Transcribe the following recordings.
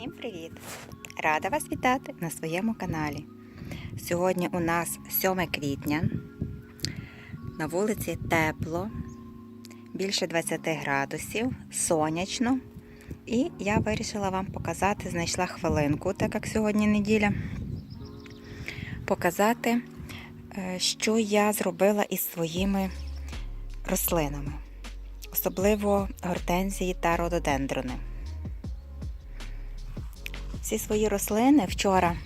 Всім привіт! Рада вас вітати на своєму каналі. Сьогодні у нас 7 квітня. На вулиці тепло, більше 20 градусів, сонячно. І я вирішила вам показати, знайшла хвилинку, так як сьогодні неділя, показати, е, що я зробила із своїми рослинами, особливо гортензії та рододендрони. Всі свої рослини вчора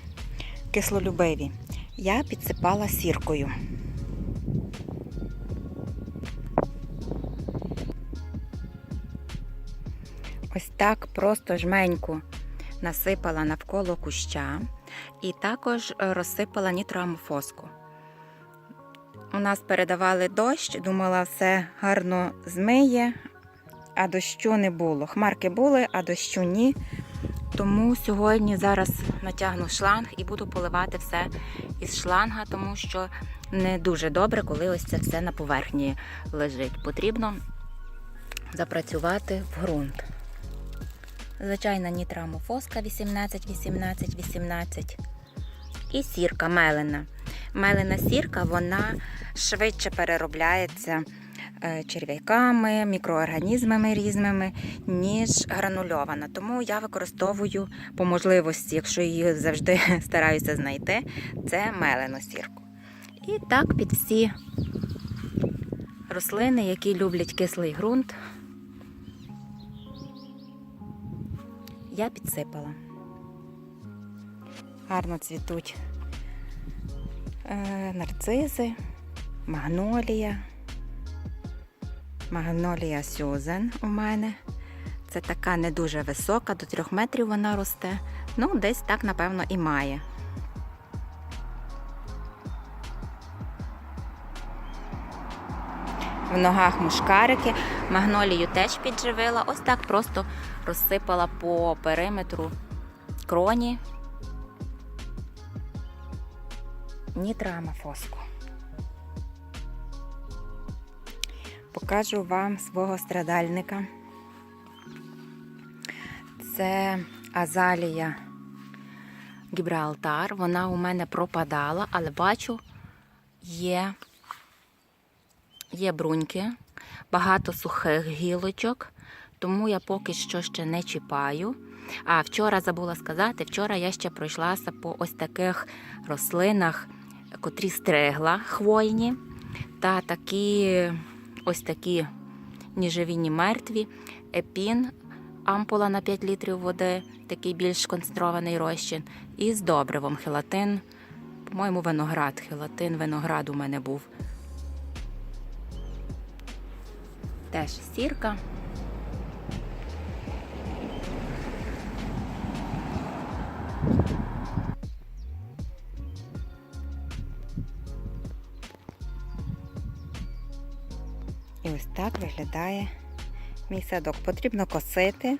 кислолюбиві я підсипала сіркою. Ось так просто жменьку насипала навколо куща і також розсипала нітроамофоску. У нас передавали дощ, думала, все гарно змиє, а дощу не було. Хмарки були, а дощу ні. Тому сьогодні зараз натягну шланг і буду поливати все із шланга, тому що не дуже добре, коли ось це все на поверхні лежить. Потрібно запрацювати в ґрунт. Звичайна нітрамофоска 18, 18, 18 і сірка мелена. Мелена сірка вона швидше переробляється черв'яками, мікроорганізмами різними, ніж гранульована. Тому я використовую по можливості, якщо її завжди стараюся знайти, це мелену сірку. І так під всі рослини, які люблять кислий ґрунт, я підсипала. Гарно цвітуть е, нарцизи, магнолія. Магнолія Сюзен у мене. Це така не дуже висока, до трьох метрів вона росте. Ну, десь так, напевно, і має. В ногах мушкарики. Магнолію теж підживила. Ось так просто розсипала по периметру кроні. Нітроамофоску. Покажу вам свого страдальника. Це азалія Гібралтар. Вона у мене пропадала, але бачу, є, є бруньки, багато сухих гілочок, тому я поки що ще не чіпаю. А вчора забула сказати, вчора я ще пройшлася по ось таких рослинах, котрі стригла хвойні, та такі ось такі ніживі, ні мертві, епін, ампула на 5 літрів води, такий більш концентрований розчин, і з добривом хелатин. По-моєму, виноград. Хелатин виноград у мене був. Теж сірка. Так виглядає мій садок. Потрібно косити,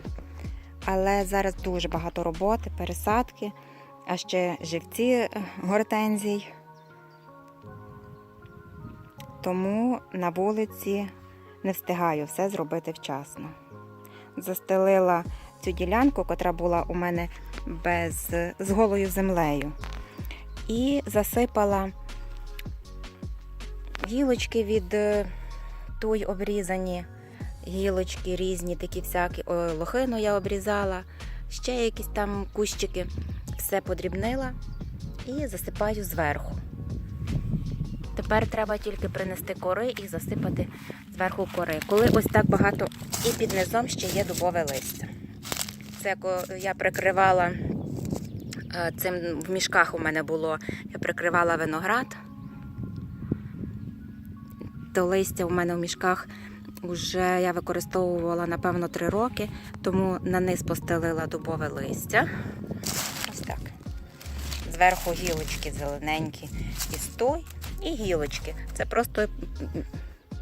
але зараз дуже багато роботи, пересадки, а ще живці е, гортензій. Тому на вулиці не встигаю все зробити вчасно. Застелила цю ділянку, котра була у мене без, з голою землею. І засипала гілочки від е, туй обрізані, гілочки різні, такі всякі. Лохину я обрізала, ще якісь там кущики. Все подрібнила і засипаю зверху. Тепер треба тільки принести кори і засипати зверху кори. Коли ось так багато і під низом ще є дубове листя. Це я прикривала е, цим в мішках у мене було, я прикривала виноград. То листя у мене в мішках вже я використовувала, напевно, 3 роки, тому на низ постелила дубове листя. Ось так. Зверху гілочки зелененькі і стой, і гілочки. Це просто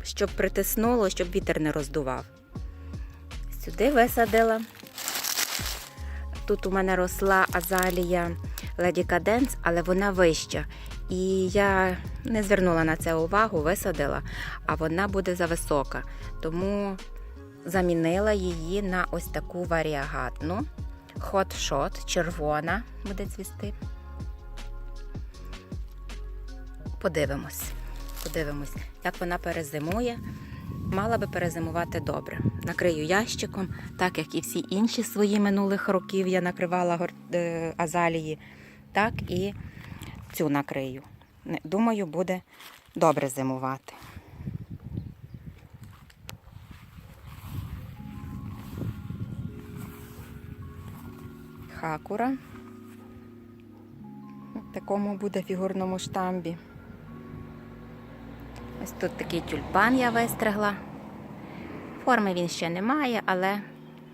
щоб притиснуло, щоб вітер не роздував. Сюди висадила. Тут у мене росла азалія Леді Каденс, але вона вища. І я не звернула на це увагу, висадила, а вона буде зависока. Тому замінила її на ось таку варіагатну. Hot червона буде цвісти. Подивимось. Подивимось, як вона перезимує. Мала би перезимувати добре. Накрию ящиком, так як і всі інші свої минулих років я накривала е, азалії, так і цю накрию. Думаю, буде добре зимувати. Хакура. В такому буде фігурному штамбі. Ось тут такий тюльпан я вистригла. Форми він ще не має, але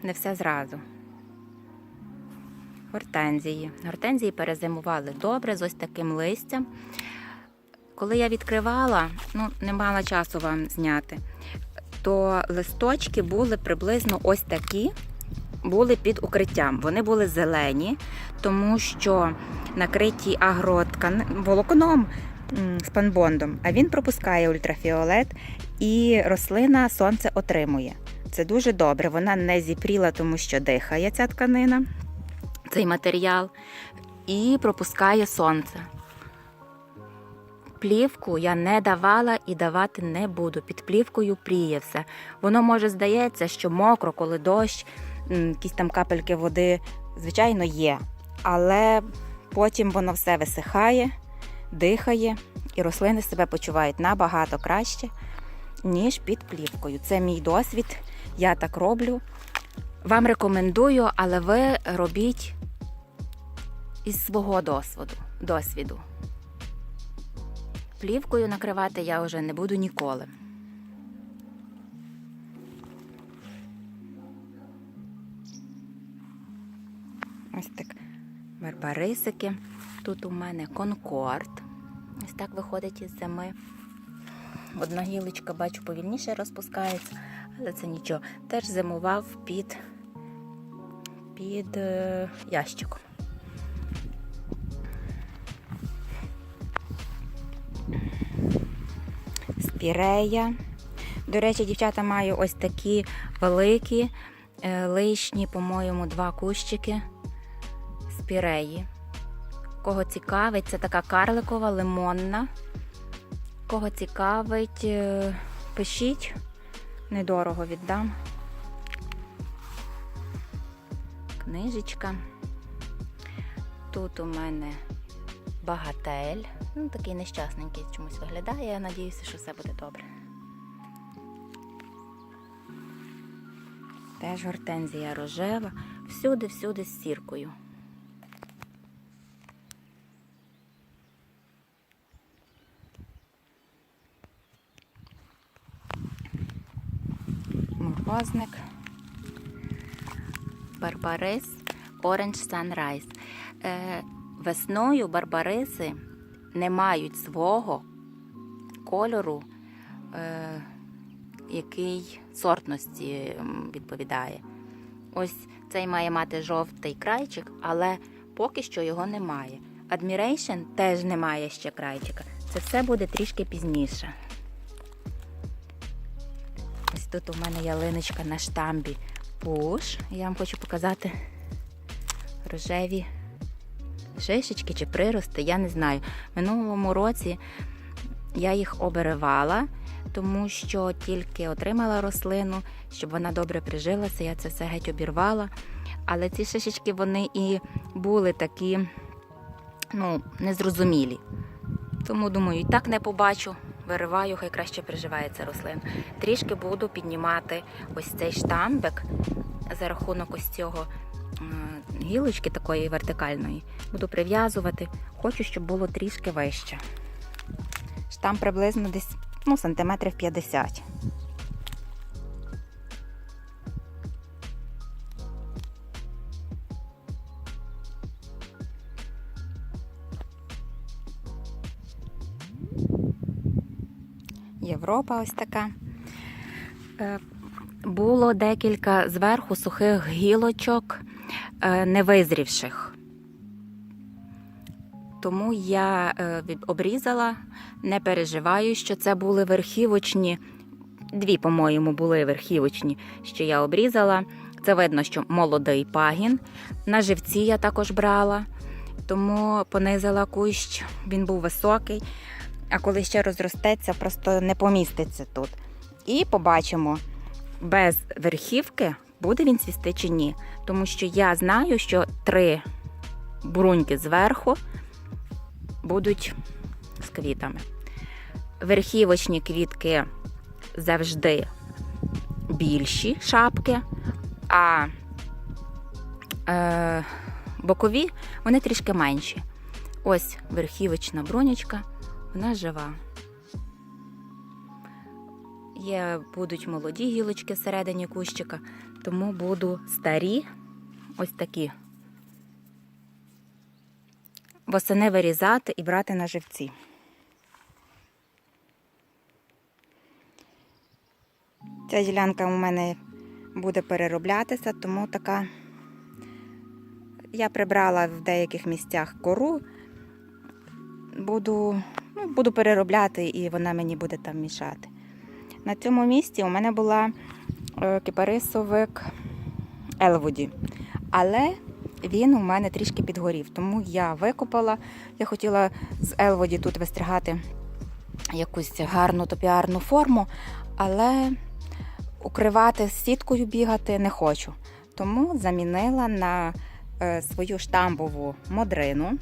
не все зразу. Гортензії. Гортензії перезимували добре з ось таким листям. Коли я відкривала, ну не мала часу вам зняти, то листочки були приблизно ось такі, були під укриттям. Вони були зелені, тому що накриті агроткан волокном м, спанбондом, а він пропускає ультрафіолет і рослина сонце отримує. Це дуже добре. Вона не зіпріла, тому що дихає ця тканина, цей матеріал, і пропускає сонце. Плівку я не давала і давати не буду. Під плівкою пріє все. Воно може здається, що мокро, коли дощ, якісь там капельки води, звичайно, є. Але потім воно все висихає, дихає, і рослини себе почувають набагато краще, ніж під плівкою. Це мій досвід. Я так роблю. Вам рекомендую, але ви робіть із свого досвіду. досвіду. Плівкою накривати я вже не буду ніколи. Ось так барбарисики. Тут у мене конкорд. Ось так виходить із зими. Одна гілочка, бачу, повільніше розпускається, але це нічого. Теж зимував під, під е, ящиком. Спірея. До речі, дівчата маю ось такі великі, е, лишні, по-моєму, два кущики спіреї. Кого цікавить, це така карликова, лимонна. Кого цікавить, е, пишіть, недорого віддам. Книжечка. Тут у мене багатель. Ну, такий нещасненький чомусь виглядає. Я надіюся, що все буде добре. Теж гортензія рожева. Всюди-всюди з сіркою. Морозник. Барбарис Orange Sunrise. Е, весною барбариси не мають свого кольору, е, який сортності відповідає. Ось цей має мати жовтий крайчик, але поки що його немає. Admiration теж не має ще крайчика. Це все буде трішки пізніше. Тут у мене ялиночка на штамбі Пуш. Я вам хочу показати рожеві шишечки чи прирости, я не знаю. Минулому році я їх оберевала, тому що тільки отримала рослину, щоб вона добре прижилася, я це все геть обірвала. Але ці шишечки вони і були такі ну, незрозумілі. Тому думаю, і так не побачу. Вириваю, хай краще приживається рослина. Трішки буду піднімати ось цей штамбик за рахунок ось цього гілочки такої вертикальної. Буду прив'язувати. Хочу, щоб було трішки вище. Штам приблизно десь ну, сантиметрів 50. Європа ось така. Е, Було декілька зверху сухих гілочок, е, невизрівших. Тому я е, обрізала, не переживаю, що це були верхівочні. Дві, по-моєму, були верхівочні, що я обрізала. Це видно, що молодий пагін. На живці я також брала, тому понизила кущ, він був високий, а коли ще розростеться, просто не поміститься тут. І побачимо, без верхівки буде він цвісти чи ні. Тому що я знаю, що три бруньки зверху будуть з квітами. Верхівочні квітки завжди більші шапки, а е, бокові вони трішки менші. Ось верхівочна бронячка, вона жива. Є, будуть молоді гілочки всередині кущика, тому буду старі, ось такі. Восени вирізати і брати на живці. Ця ділянка у мене буде перероблятися, тому така. Я прибрала в деяких місцях кору, буду, ну, буду переробляти і вона мені буде там мішати. На цьому місці у мене була е, кипарисовик Елвуді, але він у мене трішки підгорів, тому я викопала. Я хотіла з Елводі тут вистригати якусь гарну топіарну форму, але укривати сіткою бігати не хочу. Тому замінила на е, свою штамбову модрину.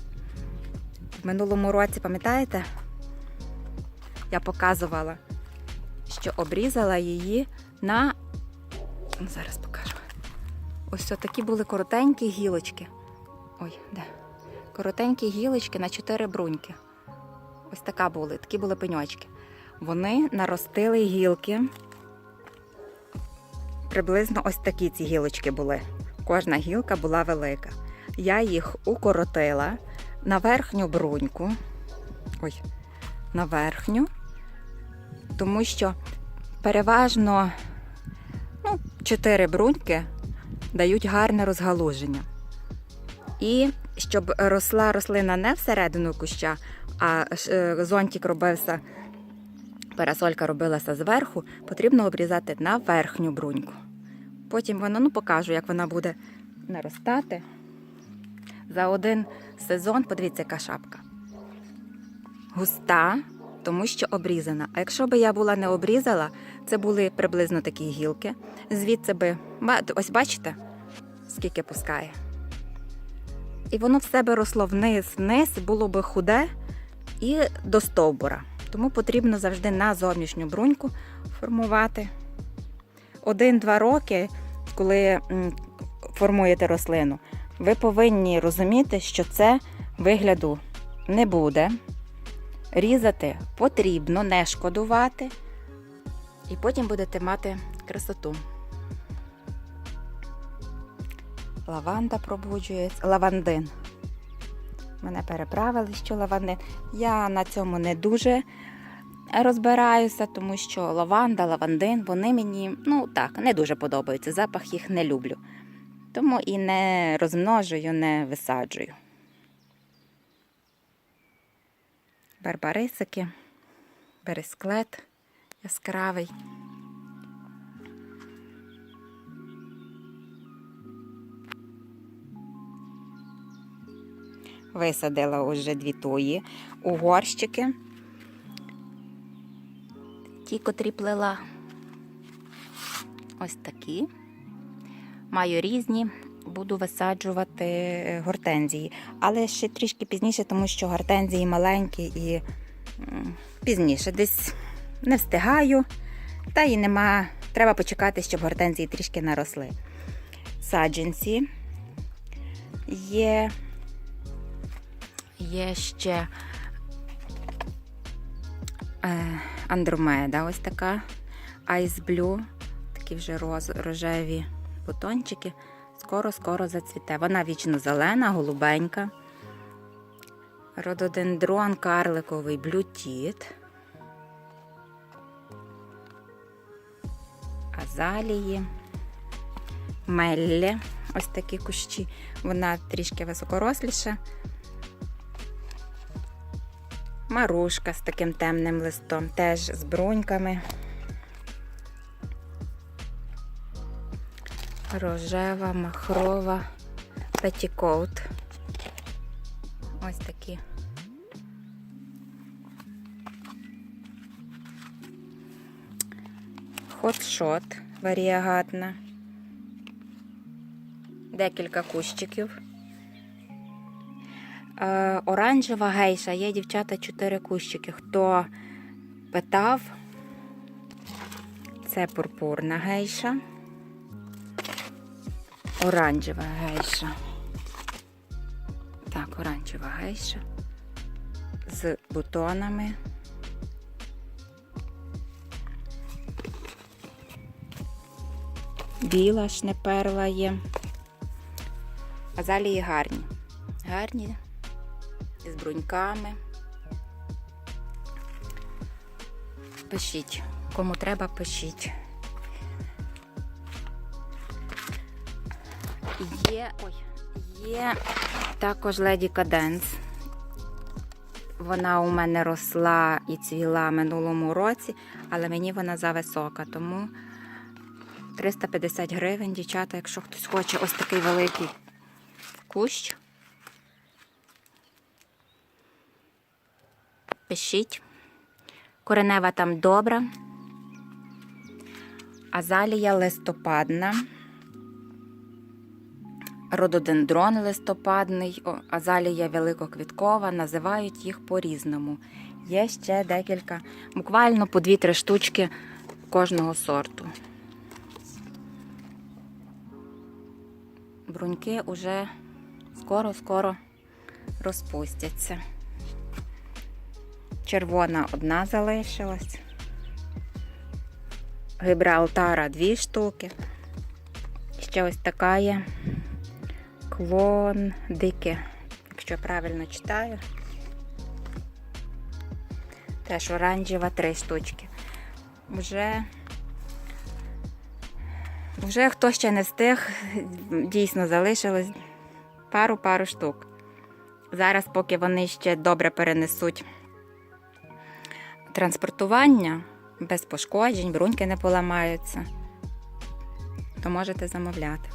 В минулому році, пам'ятаєте, я показувала, що обрізала її на. Зараз покажу. Ось такі були коротенькі гілочки. Ой, де? Коротенькі гілочки на 4 бруньки. Ось така були, такі були пеньочки. Вони наростили гілки. Приблизно ось такі ці гілочки були. Кожна гілка була велика. Я їх укоротила на верхню бруньку. Ой, на верхню, тому що переважно ну, 4 бруньки дають гарне розгалуження. І щоб росла рослина не всередину куща, а е, зонтик робився, парасолька робилася зверху, потрібно обрізати на верхню бруньку. Потім воно, ну покажу, як вона буде наростати. За один сезон, подивіться, яка шапка. Густа, тому що обрізана. А якщо би я була не обрізала, це були приблизно такі гілки. Звідси би, ось бачите, скільки пускає. І воно в себе росло вниз, вниз, було би худе і до стовбура. Тому потрібно завжди на зовнішню бруньку формувати. Один-два роки, коли формуєте рослину, ви повинні розуміти, що це вигляду не буде. Різати потрібно, не шкодувати, і потім будете мати красоту. Лаванда пробуджується, лавандин. Мене переправили, що лавандин. Я на цьому не дуже розбираюся, тому що лаванда, лавандин, вони мені, ну так, не дуже подобаються. Запах їх не люблю. Тому і не розмножую, не висаджую. Барбарисики, бересклет яскравий. Висадила уже дві туї у горщики. Ті, котрі плела. Ось такі. Маю різні, буду висаджувати гортензії. Але ще трішки пізніше, тому що гортензії маленькі і пізніше. Десь не встигаю, та і нема. Треба почекати, щоб гортензії трішки наросли. Саджанці є, є ще е, андромеда, ось така Ice Blue, такі вже роз, рожеві бутончики. Скоро-скоро зацвіте. Вона вічно зелена, голубенька. Рододендрон карликовий блютіт. Азалії, меллі, ось такі кущі. Вона трішки високоросліша. Марушка з таким темним листом, теж з бруньками. Рожева, махрова, петікоут. Ось такі. Хотшот варіагатна. Декілька кущиків. Е, оранжева гейша. Є дівчата чотири кущики. Хто питав, це пурпурна гейша. Оранжева гейша. Так, оранжева гейша. З бутонами. Біла шнеперла є. Азалії гарні. Гарні. З бруньками. Пишіть. Кому треба, пишіть. Є, ой, є також леді Каденс. Вона у мене росла і цвіла минулому році, але мені вона зависока, тому 350 гривень, дівчата, якщо хтось хоче ось такий великий кущ. Пишіть. Коренева там добра. Азалія листопадна. Рододендрон листопадний, азалія великоквіткова, називають їх по-різному. Є ще декілька, буквально по 2-3 штучки кожного сорту. Бруньки уже скоро-скоро розпустяться. Червона одна залишилась. Гібралтара дві штуки. Ще ось така є. Клон дике, якщо правильно читаю. Теж оранжева три штучки. Вже, вже хто ще не встиг, дійсно залишилось пару-пару штук. Зараз, поки вони ще добре перенесуть транспортування, без пошкоджень, бруньки не поламаються, то можете замовляти.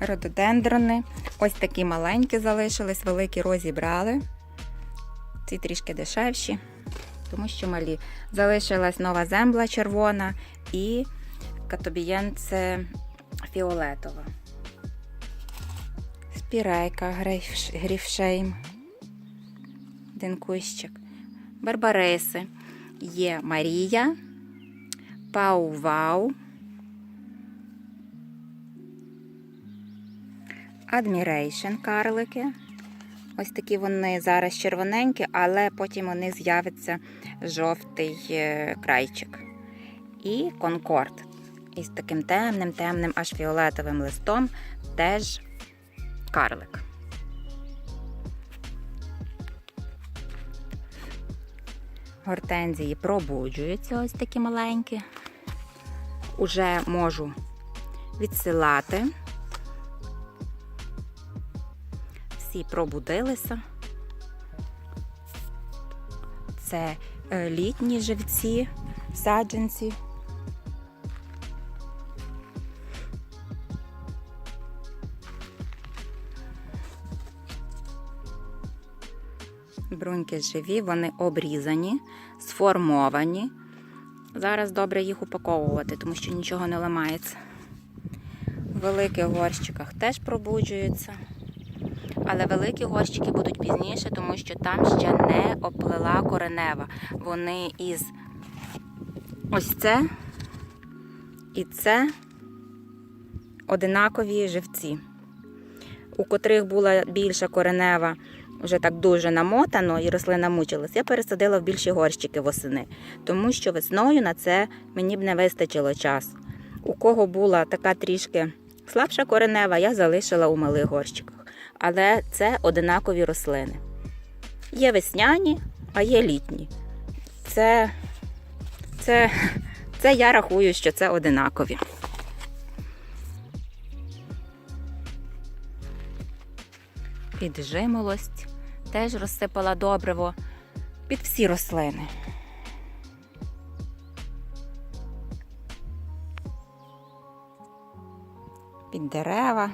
Рододендрони. Ось такі маленькі залишились, великі розібрали. Ці трішки дешевші, тому що малі. Залишилась нова земля червона і катобієнце фіолетова. Спірейка гріфшейм. Один кущик. Барбариси. Є Марія, Пау-Вау. Admiration карлики. Ось такі вони зараз червоненькі, але потім вони з'явиться жовтий е, крайчик. І Конкорд. Із таким темним, темним, аж фіолетовим листом теж карлик. Гортензії пробуджуються ось такі маленькі. Уже можу відсилати. Всі пробудилися. Це е, літні живці, саджанці. Бруньки живі, вони обрізані, сформовані. Зараз добре їх упаковувати, тому що нічого не ламається. В великих горщиках теж пробуджуються. Але великі горщики будуть пізніше, тому що там ще не оплила коренева. Вони із ось це і це одинакові живці, у котрих була більша коренева, вже так дуже намотано і рослина мучилась. Я пересадила в більші горщики восени, тому що весною на це мені б не вистачило часу. У кого була така трішки слабша коренева, я залишила у малих горщиках але це одинакові рослини. Є весняні, а є літні. Це, це, це я рахую, що це одинакові. Піджимолость теж розсипала добриво під всі рослини. навіть дерева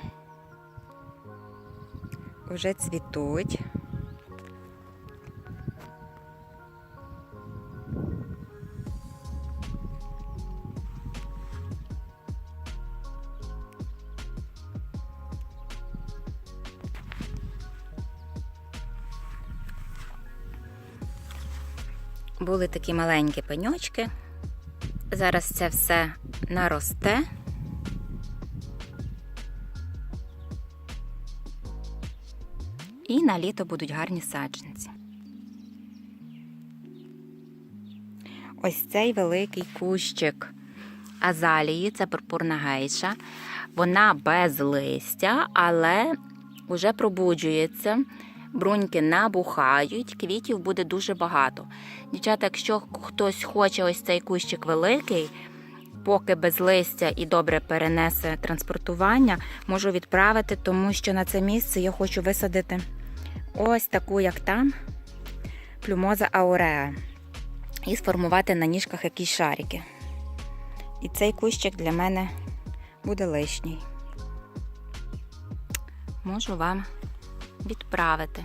вже цвітуть. Були такі маленькі пеньочки. Зараз це все наросте. І на літо будуть гарні саджанці. Ось цей великий кущик азалії, це пурпурна гейша. Вона без листя, але вже пробуджується. Бруньки набухають, квітів буде дуже багато. Дівчата, якщо хтось хоче ось цей кущик великий, поки без листя і добре перенесе транспортування, можу відправити, тому що на це місце я хочу висадити ось таку, як там, плюмоза ауреа. І сформувати на ніжках якісь шарики. І цей кущик для мене буде лишній. Можу вам відправити.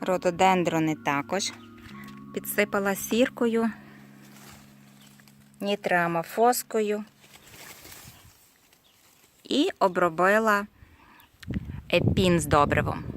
Рододендрони також підсипала сіркою, нітрамофоскою і обробила епін з добривом.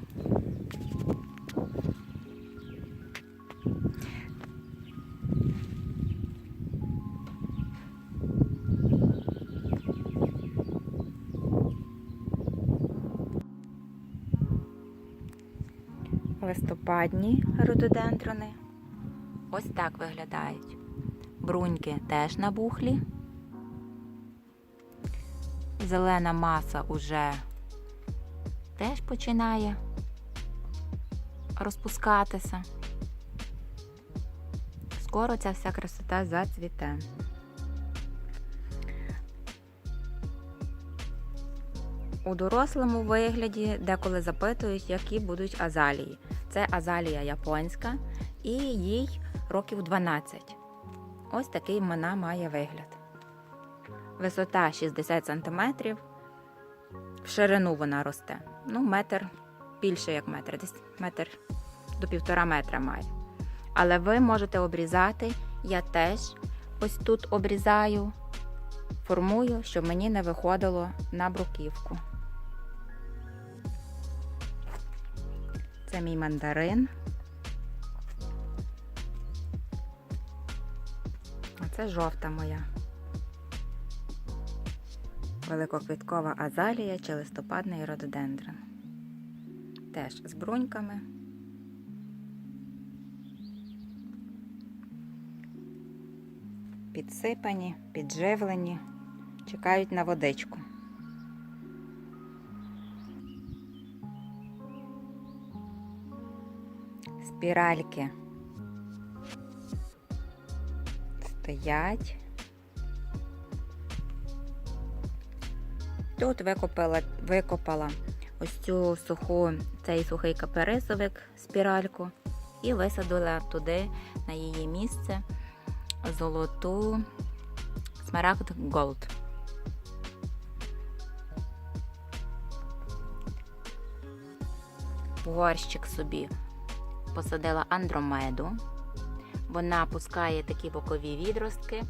Листопадні рододендрони ось так виглядають. Бруньки теж набухлі. Зелена маса уже теж починає розпускатися. Скоро ця вся красота зацвіте. У дорослому вигляді деколи запитують, які будуть азалії. Це азалія японська і їй років 12. Ось такий вона має вигляд. Висота 60 см. В ширину вона росте. Ну, метр більше як метр, десь метр до півтора метра має. Але ви можете обрізати. Я теж ось тут обрізаю, формую, щоб мені не виходило на бруківку. Це мій мандарин. А це жовта моя. Великоквіткова азалія чи листопадний рододендрон. Теж з бруньками. Підсипані, підживлені, чекають на водичку. Спіральки стоять. Тут викопала, викопала ось цю суху, цей сухий каперисовик, спіральку, і висадила туди, на її місце, золоту смарагд. В горщик собі посадила андромеду. Вона пускає такі бокові відростки.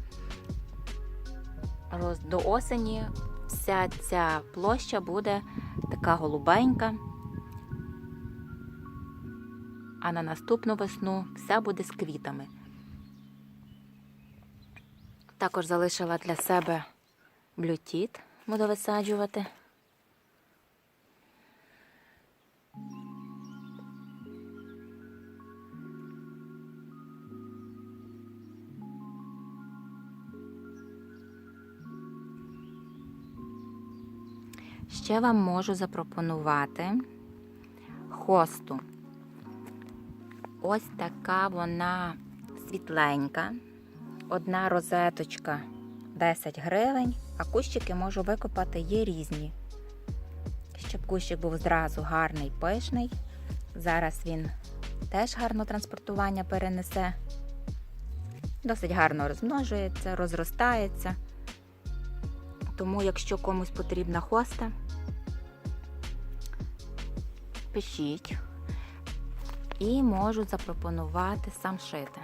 До осені вся ця площа буде така голубенька, а на наступну весну вся буде з квітами. Також залишила для себе блютіт, буду висаджувати. Ще вам можу запропонувати хосту. Ось така вона світленька. Одна розеточка 10 гривень, а кущики можу викопати є різні. Щоб кущик був зразу гарний, пишний. Зараз він теж гарно транспортування перенесе. Досить гарно розмножується, розростається. Тому, якщо комусь потрібна хоста, пишіть і можу запропонувати сам шити.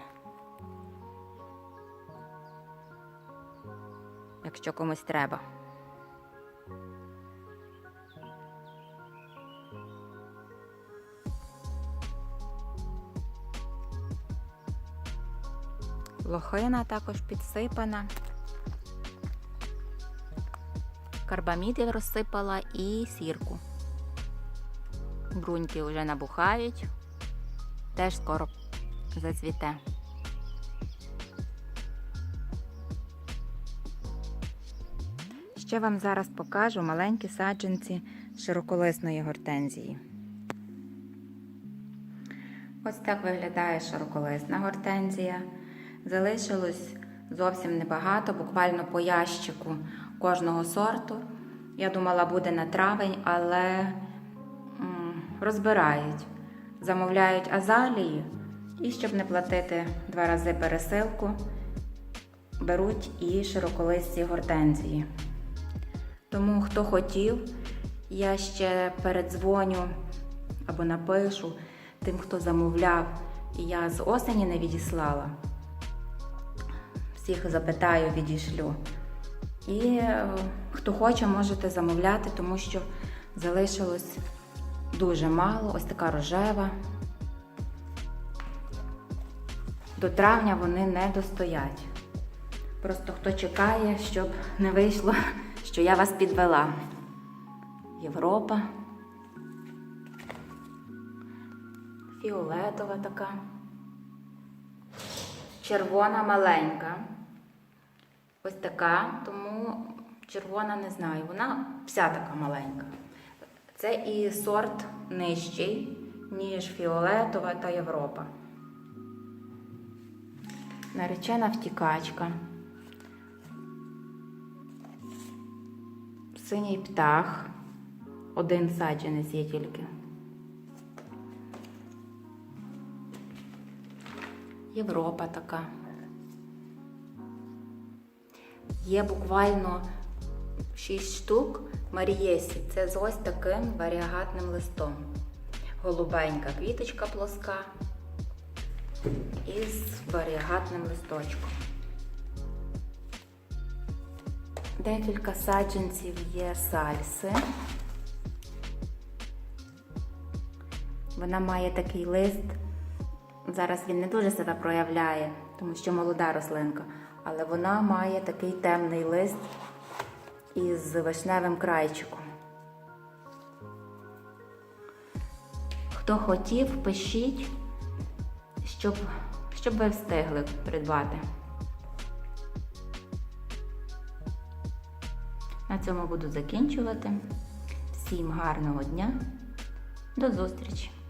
Якщо комусь треба. Лохина також підсипана. Карбамід я розсипала і сірку. Бруньки вже набухають, теж скоро зацвіте. Ще вам зараз покажу маленькі саджанці широколисної гортензії. Ось так виглядає широколисна гортензія. Залишилось зовсім небагато, буквально по ящику кожного сорту. Я думала, буде на травень, але розбирають, замовляють азалії і, щоб не платити два рази пересилку, беруть і широколисті гортензії. Тому, хто хотів, я ще передзвоню або напишу тим, хто замовляв, і я з осені не відіслала. Всіх запитаю, відішлю. І е, хто хоче, можете замовляти, тому що залишилось дуже мало. Ось така рожева. До травня вони не достоять. Просто хто чекає, щоб не вийшло, що я вас підвела. Європа. Фіолетова така. Червона маленька. Ось така, тому червона не знаю. Вона вся така маленька. Це і сорт нижчий, ніж фіолетова та Європа. Наречена втікачка. Синій птах. Один саджанець є тільки. Європа така. Є буквально 6 штук Марієсі. Це з ось таким варіагатним листом. Голубенька квіточка плоска із варіагатним листочком. Декілька саджанців є сальси. Вона має такий лист. Зараз він не дуже себе проявляє, тому що молода рослинка, але вона має такий темний лист із вишневим крайчиком. Хто хотів, пишіть, щоб, щоб ви встигли придбати. На цьому буду закінчувати. Всім гарного дня. До зустрічі!